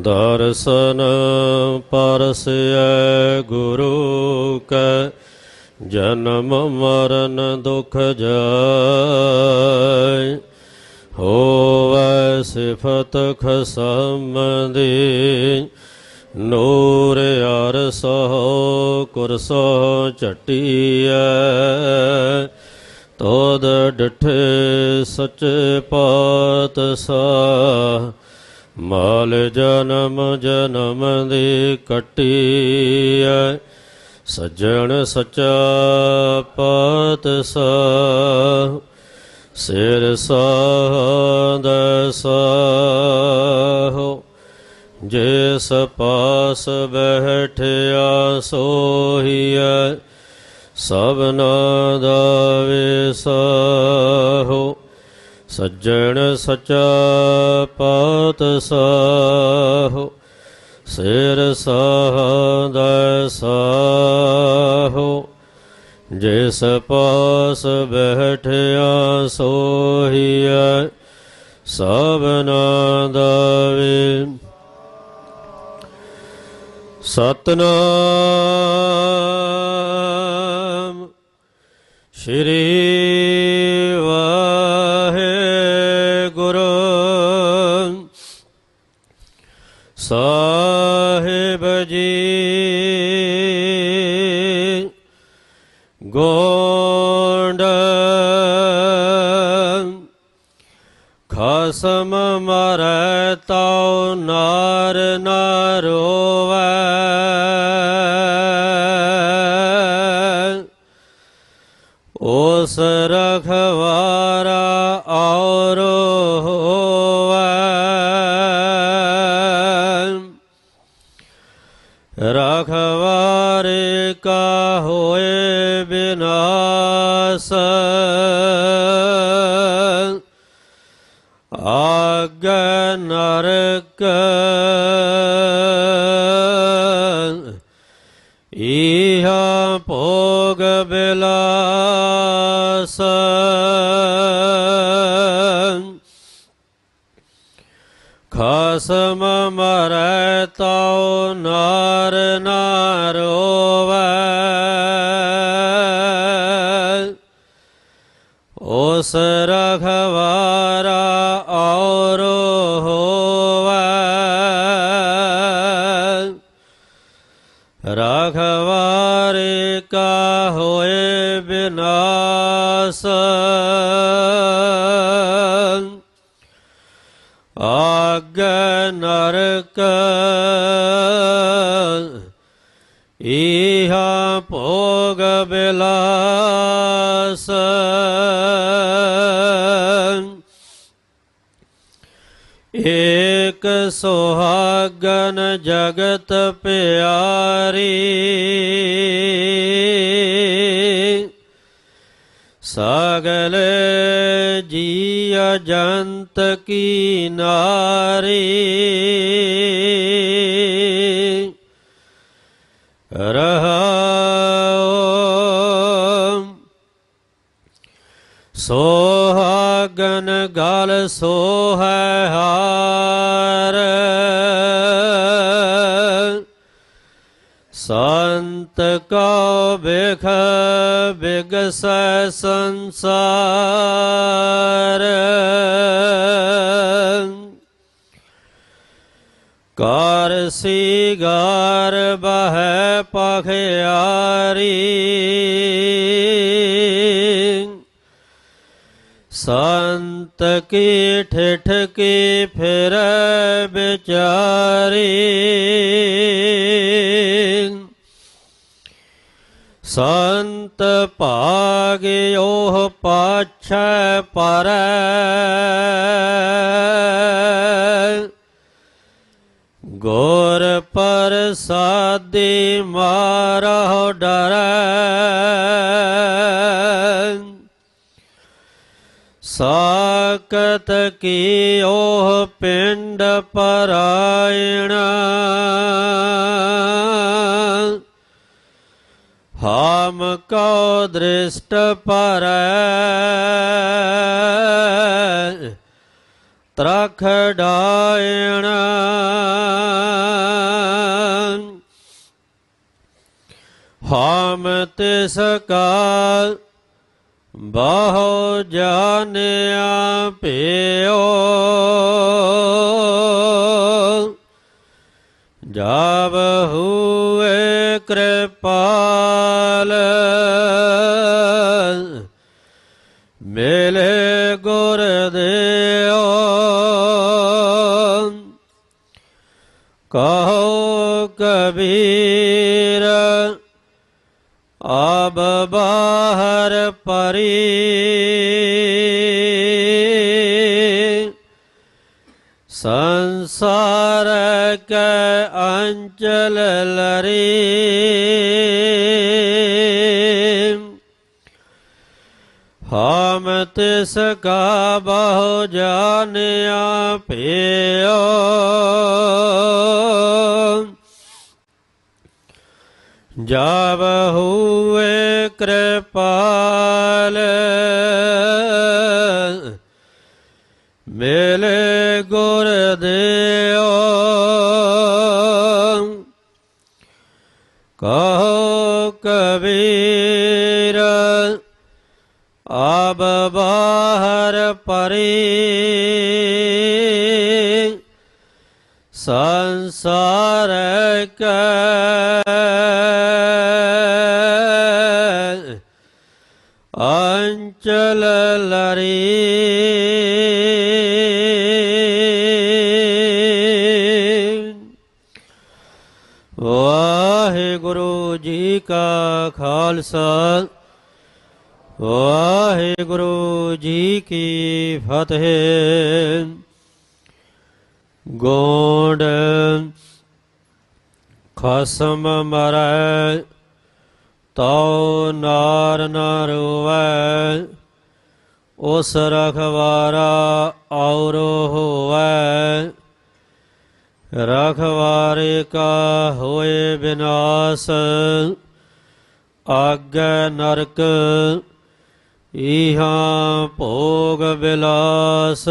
ਦਰਸ਼ਨ ਪਰਸੈ ਗੁਰੂ ਕੈ ਜਨਮ ਮਰਨ ਦੁਖ ਜਾਇ ਹੋਵੈ ਸਿਫਤ ਖਸਮਦੀ ਨੂਰ ਅਰਸੋ ਕੁਰਸੋ ਚਟੀਐ ਤੋਦ ਡਠੇ ਪਾਤ ਪਾਤਸ਼ਾਹ ਮਾਲ ਜਨਮ ਜਨਮ ਦੀ ਕੱਟੀਐ, ਸੱਜਣ ਸੱਚਾ ਪਾਤਸ਼ਾਹ ਸਿਰ ਸਾਹ ਸਾਧ ਸਾਹੋ। ਜਿਸ ਪਾਸ ਬਹਿਠਿਆ ਸੋਹੀਐ, ਸਭਨਾ ਦਾ ਵਿਸਾਹੋ ਸੱਜਣ ਸਚਾ ਪਾਤਸ਼ਾਹ ਸਿਰ ਸਾਹਦਾ ਸਾਹੋ। ਜਿਸ ਪਾਸ ਬਹਿਠਿਆ ਸੋਹੀਐ, ਸਭਨਾ ਦਾ ਵੇ ਸਤਨਾਮ। ਸ਼੍ਰੀ ਵਾਹਿਗੁਰੂ। ਸਾਹਿਬ ਜੀ। ਗੋਂਡ। ਖਸਮ ਮਰੈ ਤਉ ਨਾਰ ਨਾ ਉਸ ਰਖਵਾਰਾ ਔਰ ਹੋਵੈ। ਰਖਵਾਰੇ ਕਾ ਹੋਏ ਬਿਨਾਸ਼। ਆਗ ਨਰਕ ਮਰੈ ਨਾਰ ਨਾ ਰੋਵੈ ਉਸ ਰਖਵਾਰਾ ਔਰ ਹੋਵੈ। ਰਖਵਾਰੇ ਕਾ ਹੋਏ ਬਿਨਾਸ਼। ਆਗ ਨਰਕ। ਇਹਾ ਭੋਗ ਬਿਲਾਸ। ਏਕ ਸੁਹਾਗਨ ਜਗਤ ਪਿਆਰੀ। ਸਗਲੇ ਜੀਅ ਜੰਤ ਕੀ ਨਾਰੀ? ਸੰਤ ਕੋ ਬਿਖ ਬਿਗਸੈ ਸੰਸਾਰ। ਕਾਰ ਸੀਗਾਰ ਬਹਿ ਪਖਿਆਰੀ ਸੰਤ ਕੀ ਠਿਠ ਕੀ ਫਿਰ ਵਿਚਾਰੀ। ਸੰਤ ਭਾਗਿਓ ਪਾਛੈ ਪਰੈ। ਗੁਰ ਪ੍ਰਸਾਦੀ ਮਾਰਹੁ ਡਰੈ। ਸਾਕਤ ਕੀ ਉਹ ਪਿੰਡ ਪਰਾਇਣ। ਹਾਮ RAM ਕੋ ਦ੍ਰਿਸ਼ਟ ਪਰੈ ਤਰਖ ਡਾਇਣ। ਹਮ ਤਿਸ ਕਾ ਬਹੁ ਜਾਣਿਆ ਭਿਓ ਜਬ ਹੁਏ ਕਿਰਪਾਲ ਕਹੋ ਕਬੀਰ ਆਬ ਬਾਹਰ ਪਰੀ। ਸੰਸਾਰ ਕੈ ਅੰਚਲ ਲਰੀ। ਹਮ ਤਿਸ ਕਾ ਬਹੁ ਜਾਣਿਆ ਭਿਓ ਜਬ ਹੁਏ ਕਿਰਪਾਲ ਮਿਲੇ ਗੁਰ ਦਿਓ ਕਹੋ ਕਬੀਰ ਆਬ ਬਾਹਰ ਪਰੀ ਸੰਸਾਰ ਕੈ ਅੰਚਲ ਲਰੀ ਵਾਹਿਗੁਰੂ ਜੀ ਕਾ ਖਾਲਸਾ ਵਾਹਿਗੁਰੂ ਜੀ ਕੀ ਫਤਿਹ। ਗੋਂਡ ਖਸਮ ਮਰੈ, ਤਉ ਨਾਰ ਨ ਰੋਵੈ, ਉਸ ਰਖਵਾਰਾ ਔਰ ਹੋਵੈ। ਰਖਵਾਰੇ ਕਾ ਹੋਏ ਬਿਨਾਸ਼, ਆਗੈ ਨਰਕ ਇਹਾਂ ਭੋਗ ਬਿਲਾਸ